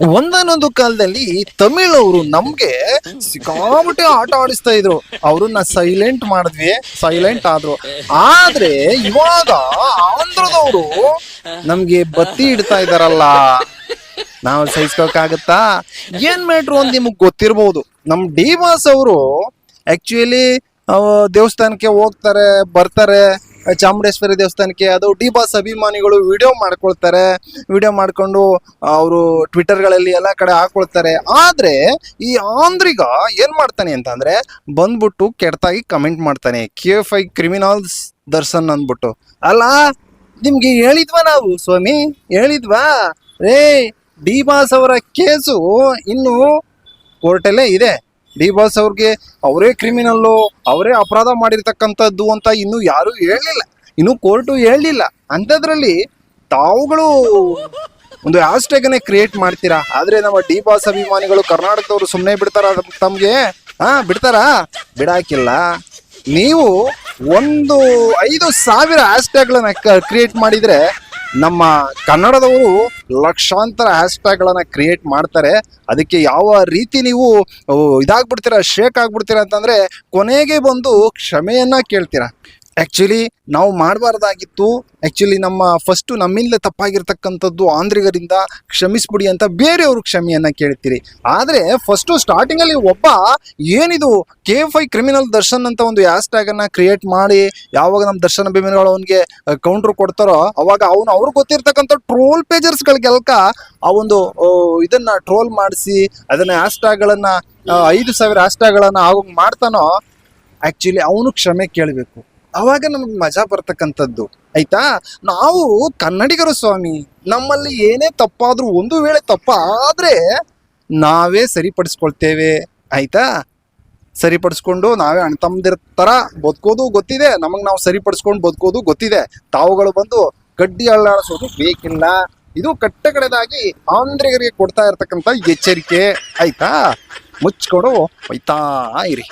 ಒಂದಾನೊಂದು ಕಾಲದಲ್ಲಿ ತಮಿಳ್ ಅವರು ನಮ್ಗೆ ಸಿಕ್ಕಾಪಟ್ಟೆ ಆಟ ಆಡಿಸ್ತಾ ಇದ್ರು. ಅವ್ರನ್ನ ಸೈಲೆಂಟ್ ಮಾಡಿದ್ವಿ ಸೈಲೆಂಟ್ ಆದ್ರು. ಆದ್ರೆ ಇವಾಗ ಆಂಧ್ರದವರು ನಮ್ಗೆ ಬತ್ತಿ ಇಡ್ತಾ ಇದಾರಲ್ಲ. ನಾವು ಸಹಿಸ್ಕೋಕಾಗತ್ತಾ ಏನ್ ಮೇಟ್ರು ಅಂತ ನಿಮಗ್ ಗೊತ್ತಿರ್ಬೋದು. ನಮ್ ಡಿ ಬಾಸ್ ಅವರು ಆಕ್ಚುಲಿ ದೇವಸ್ಥಾನಕ್ಕೆ ಹೋಗ್ತಾರೆ, ಬರ್ತಾರೆ. ಚಾಮುಂಡೇಶ್ವರಿ ದೇವಸ್ಥಾನಕ್ಕೆ ಅದು ಡಿ ಬಾಸ್ ಅಭಿಮಾನಿಗಳು ವಿಡಿಯೋ ಮಾಡ್ಕೊಳ್ತಾರೆ. ವಿಡಿಯೋ ಮಾಡ್ಕೊಂಡು ಅವರು ಟ್ವಿಟರ್ಗಳಲ್ಲಿ ಎಲ್ಲ ಕಡೆ ಹಾಕೊಳ್ತಾರೆ. ಆದ್ರೆ, ಈ ಆಂಧ್ರಿಗ ಏನು ಮಾಡ್ತಾನೆ ಅಂತಂದರೆ ಬಂದ್ಬಿಟ್ಟು ಕೆಟ್ಟಾಗಿ ಕಮೆಂಟ್ ಮಾಡ್ತಾನೆ. K F I criminals Darshan ಅಂದ್ಬಿಟ್ಟು. ಅಲ್ಲ, ನಿಮ್ಗೆ ಹೇಳಿದ್ವಾ ನಾವು, ಸ್ವಾಮಿ? ಹೇಳಿದ್ವಾ? ರೇ ಡಿ ಬಾಸ್ ಅವರ ಕೇಸು ಇನ್ನು ಕೋರ್ಟಲ್ಲೇ ಇದೆ. ಡಿ ಬಾಸ್ ಅವ್ರಿಗೆ ಅವರೇ ಕ್ರಿಮಿನಲ್ಲು ಅವರೇ ಅಪರಾಧ ಮಾಡಿರ್ತಕ್ಕಂಥದ್ದು ಅಂತ ಇನ್ನು ಯಾರು ಹೇಳಲಿಲ್ಲ. ಇನ್ನು ಕೋರ್ಟು ಹೇಳಲಿಲ್ಲ. ಅಂಥದ್ರಲ್ಲಿ ತಾವುಗಳು ಒಂದು ಹ್ಯಾಶ್ಟ್ಯಾಗನ್ನೇ ಕ್ರಿಯೇಟ್ ಮಾಡ್ತೀರಾ? ಆದ್ರೆ ನಮ್ಮ ಡಿ ಬಾಸ್ ಅಭಿಮಾನಿಗಳು ಕರ್ನಾಟಕದವರು ಸುಮ್ಮನೆ ಬಿಡ್ತಾರ ತಮಗೆ? ಹಾಂ, ಬಿಡ್ತಾರಾ? ಬಿಡಾಕಿಲ್ಲ. ನೀವು ಒಂದು ಐದು ಸಾವಿರ ಹ್ಯಾಶ್ಟ್ಯಾಗ್ಗಳನ್ನ ಕ್ರಿಯೇಟ್ ಮಾಡಿದ್ರೆ ನಮ್ಮ ಕನ್ನಡದವರು ಲಕ್ಷಾಂತರ ಹ್ಯಾಶ್ ಟ್ಯಾಗ್ಗಳನ್ನು ಕ್ರಿಯೇಟ್ ಮಾಡ್ತಾರೆ. ಅದಕ್ಕೆ ಯಾವ ರೀತಿ ನೀವು ಇದಾಗ್ಬಿಡ್ತೀರಾ, ಶೇಕ್ ಆಗ್ಬಿಡ್ತೀರಾ ಅಂತಂದ್ರೆ ಕೊನೆಗೆ ಬಂದು ಕ್ಷಮೆಯನ್ನ ಕೇಳ್ತೀರಾ. ಆಕ್ಚುಲಿ ನಾವು ಮಾಡಬಾರ್ದಾಗಿತ್ತು. ಆಕ್ಚುಲಿ ನಮ್ಮ ಫಸ್ಟು ನಮ್ಮಿಂದ ತಪ್ಪಾಗಿರ್ತಕ್ಕಂಥದ್ದು ಆಂಧ್ರಿಗರಿಂದ ಕ್ಷಮಿಸ್ಬಿಡಿ ಅಂತ ಬೇರೆಯವರು ಕ್ಷಮೆಯನ್ನು ಕೇಳ್ತೀರಿ. ಆದರೆ ಫಸ್ಟು ಸ್ಟಾರ್ಟಿಂಗಲ್ಲಿ ಒಬ್ಬ ಏನಿದು ಕೆ ಐ ಕ್ರಿಮಿನಲ್ ದರ್ಶನ್ ಅಂತ ಒಂದು ಹ್ಯಾಶ್ಟ್ಯಾಗ್ ಅನ್ನ ಕ್ರಿಯೇಟ್ ಮಾಡಿ, ಯಾವಾಗ ನಮ್ಮ ದರ್ಶನ ಅಭಿಮಾನಿಗಳು ಅವನಿಗೆ ಕೌಂಟ್ರ್ ಕೊಡ್ತಾರೋ, ಅವಾಗ ಅವನು ಅವ್ರಿಗೆ ಗೊತ್ತಿರ್ತಕ್ಕಂಥ ಟ್ರೋಲ್ ಪೇಜರ್ಸ್ಗಳಿಗೆಲ್ಕ ಆ ಒಂದು ಇದನ್ನು ಇದನ್ನ ಟ್ರೋಲ್ ಮಾಡಿಸಿ, ಅದನ್ನ ಹ್ಯಾಶ್ಟ್ಯಾಗ್ಗಳನ್ನ ಐದು ಸಾವಿರ ಹ್ಯಾಶ್ಟ್ಯಾಗ್ಗಳನ್ನ ಆಗೋಗಿ ಮಾಡ್ತಾನೋ ಆ್ಯಕ್ಚುಲಿ ಅವನು ಕ್ಷಮೆ ಕೇಳಬೇಕು. ಅವಾಗ ನಮಗೆ ಮಜಾ ಬರ್ತಕ್ಕಂಥದ್ದು. ಆಯ್ತಾ? ನಾವು ಕನ್ನಡಿಗರು ಸ್ವಾಮಿ, ನಮ್ಮಲ್ಲಿ ಏನೇ ತಪ್ಪಾದ್ರೂ ಒಂದು ವೇಳೆ ತಪ್ಪಾದ್ರೆ ನಾವೇ ಸರಿಪಡಿಸ್ಕೊಳ್ತೇವೆ. ಆಯ್ತಾ? ಸರಿಪಡಿಸ್ಕೊಂಡು ನಾವೇ ಅಣ್ತಮ್ಮದಿರ ತರ ಬದುಕೋದು ಗೊತ್ತಿದೆ. ನಮಗ್ ನಾವು ಸರಿಪಡಿಸ್ಕೊಂಡು ಬದುಕೋದು ಗೊತ್ತಿದೆ. ತಾವುಗಳು ಬಂದು ಕಡ್ಡಿ ಅಳ್ಳಾಡಿಸೋದು ಬೇಕಿಲ್ಲ. ಇದು ಕಟ್ಟಕಡೆದಾಗಿ ಆಂಧ್ರಿಗರಿಗೆ ಕೊಡ್ತಾ ಇರ್ತಕ್ಕಂಥ ಎಚ್ಚರಿಕೆ. ಆಯ್ತಾ? ಮುಚ್ಕೊಂಡು, ಹೋಯ್ತಾ ಇರಿ.